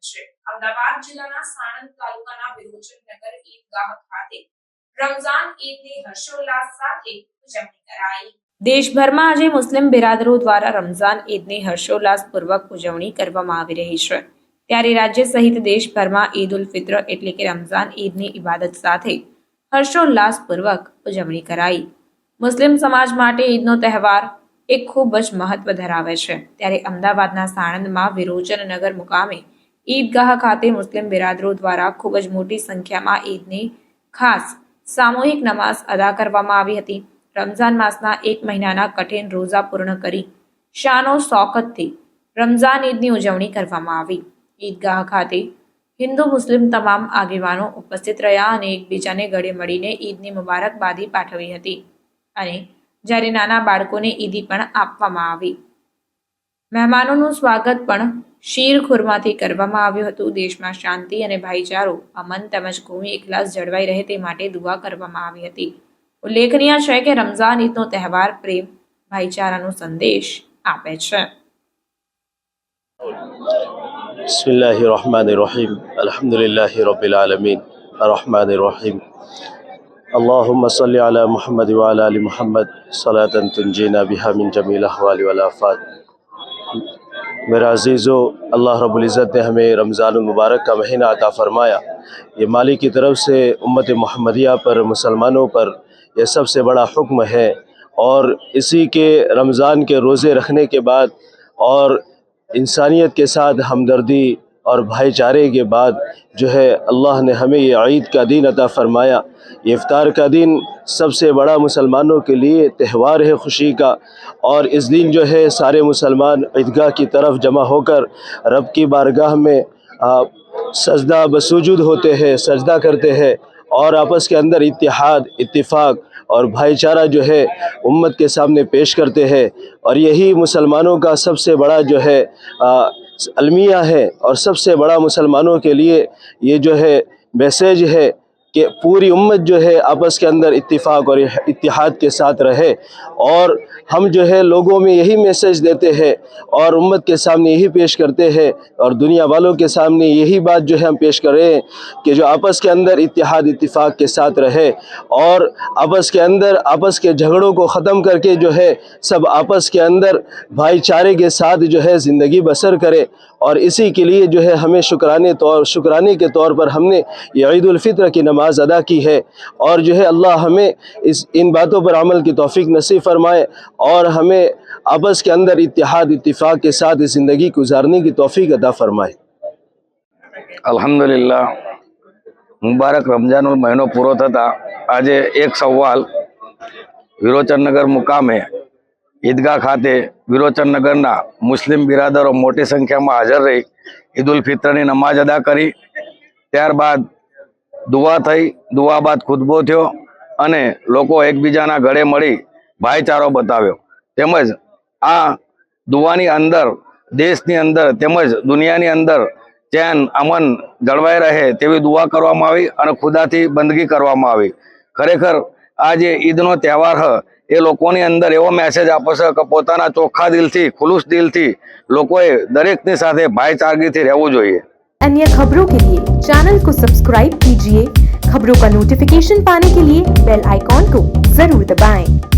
દેશભરમાં આજે મુસ્લિમ બિરાદરો દ્વારા રમઝાન ઈદની હર્ષોલ્લાસપૂર્વક ઉજવણી કરવામાં આવી રહી છે ત્યારે રાજ્ય સહિત દેશભરમાં ઈદ ઉલ ફિત્ર એટલે કે રમઝાન ઈદની ઇબાદત સાથે હર્ષોલ્લાસપૂર્વક ઉજવણી કરાઈ મુસ્લિમ સમાજ માટે ઈદનો તહેવાર એ ખૂબ જ મહત્વ ધરાવે છે ત્યારે અમદાવાદના સાણંદમાં નગર મુકામે ઈદગાહ ખાતે મુસ્લિમ બિરાદરો દ્વારા ખૂબ જ મોટી સંખ્યામાં ઈદની ખાસ સામૂહિક નમાઝ અદા કરવામાં આવી હતી રમઝાન માસના એક મહિનાના કઠિન રોઝા પૂર્ણ કરી શાનો શોખતથી રમઝાન ઈદની ઉજવણી કરવામાં આવી ઈદગાહ ખાતે હિન્દુ મુસ્લિમ તમામ આગેવાનો ઉપસ્થિત રહ્યા અને એકબીજાને ગળે મળીને ઈદની મુબારકબાદી પાઠવી હતી અને જ્યારે નાના બાળકોને ઈદી પણ આપવામાં આવી મહેમાનોનું સ્વાગત પણ શીરખોરમાંથી કરવામાં આવ્યું હતું દેશમાં શાંતિ અને ભાઈચારો અમન તેમજ ભૂમિ એકલાસ જળવાઈ રહે તે માટે દુઆ કરવામાં આવી હતી ઉલ્લેખનીય છે કે રમઝાન ઈદનો તહેવાર પ્રેમ ભાઈચારાનો સંદેશ આપે છે બિસ્મિલ્લાહ રહમાન રહીમ અલહમદુલિલ્લાહ રબિલ આલમીન રહમાન રહીમ اللهم صل على محمد وعلى ال محمد صلاه تنجينا بها من جميع الاحوال والافات میرا عزیز و اللہ رب العزت نے ہمیں رمضان المبارک کا مہینہ عطا فرمایا یہ مالی کی طرف سے امت محمدیہ پر مسلمانوں پر یہ سب سے بڑا حکم ہے اور اسی کے رمضان کے روزے رکھنے کے بعد اور انسانیت کے ساتھ ہمدردی اور بھائی چارے کے بعد جو ہے اللہ نے ہمیں یہ عید کا دین عطا فرمایا یہ افطار کا دن سب سے بڑا مسلمانوں کے لیے تہوار ہے خوشی کا اور اس دن جو ہے سارے مسلمان عیدگاہ کی طرف جمع ہو کر رب کی بارگاہ میں سجدہ بسوجود ہوتے ہیں سجدہ کرتے ہیں اور آپس کے اندر اتحاد اتفاق اور بھائی چارہ جو ہے امت کے سامنے پیش کرتے ہیں اور یہی مسلمانوں کا سب سے بڑا جو ہے المیہ ہے اور سب سے بڑا مسلمانوں کے لیے یہ جو ہے میسیج ہے کہ پوری امت جو ہے آپس کے اندر اتفاق اور اتحاد کے ساتھ رہے اور ہم جو ہے لوگوں میں یہی میسج دیتے ہیں اور امت کے سامنے یہی پیش کرتے ہیں اور دنیا والوں کے سامنے یہی بات جو ہے ہم پیش کر رہے ہیں کہ جو آپس کے اندر اتحاد اتفاق کے ساتھ رہے اور آپس کے اندر آپس کے جھگڑوں کو ختم کر کے جو ہے سب آپس کے اندر بھائی چارے کے ساتھ جو ہے زندگی بسر کرے اور اسی کے لیے جو ہے ہمیں شکرانے طور شکرانے کے طور پر ہم نے یہ عید الفطر کی نماز ادا کی ہے اور جو ہے اللہ ہمیں اس ان باتوں پر عمل کی توفیق نصیب فرمائے اور ہمیں آپس کے اندر اتحاد اتفاق کے ساتھ اس زندگی گزارنے کی توفیق ادا فرمائے الحمد مبارک رمضان المہینوں پورا تھا آج ایک سوال نگر مقام ہے ઈદગાહ ખાતે વિરોચનનગરના મુસ્લિમ બિરાદરો મોટી સંખ્યામાં હાજર રહી ઈદ ઉલ ફિત્રની નમાજ અદા કરી ત્યારબાદ દુવા થઈ દુવા બાદ ખુદબો થયો અને લોકો એકબીજાના ઘરે મળી ભાઈચારો બતાવ્યો તેમજ આ દુવાની અંદર દેશની અંદર તેમજ દુનિયાની અંદર ચેન અમન જળવાઈ રહે તેવી દુવા કરવામાં આવી અને ખુદાથી બંદગી કરવામાં આવી ખરેખર چوکھا دل تھی دریکارگی رہے خبروں کے لیے چینل کو سب کیجیے خبروں کا نوٹ کے لیے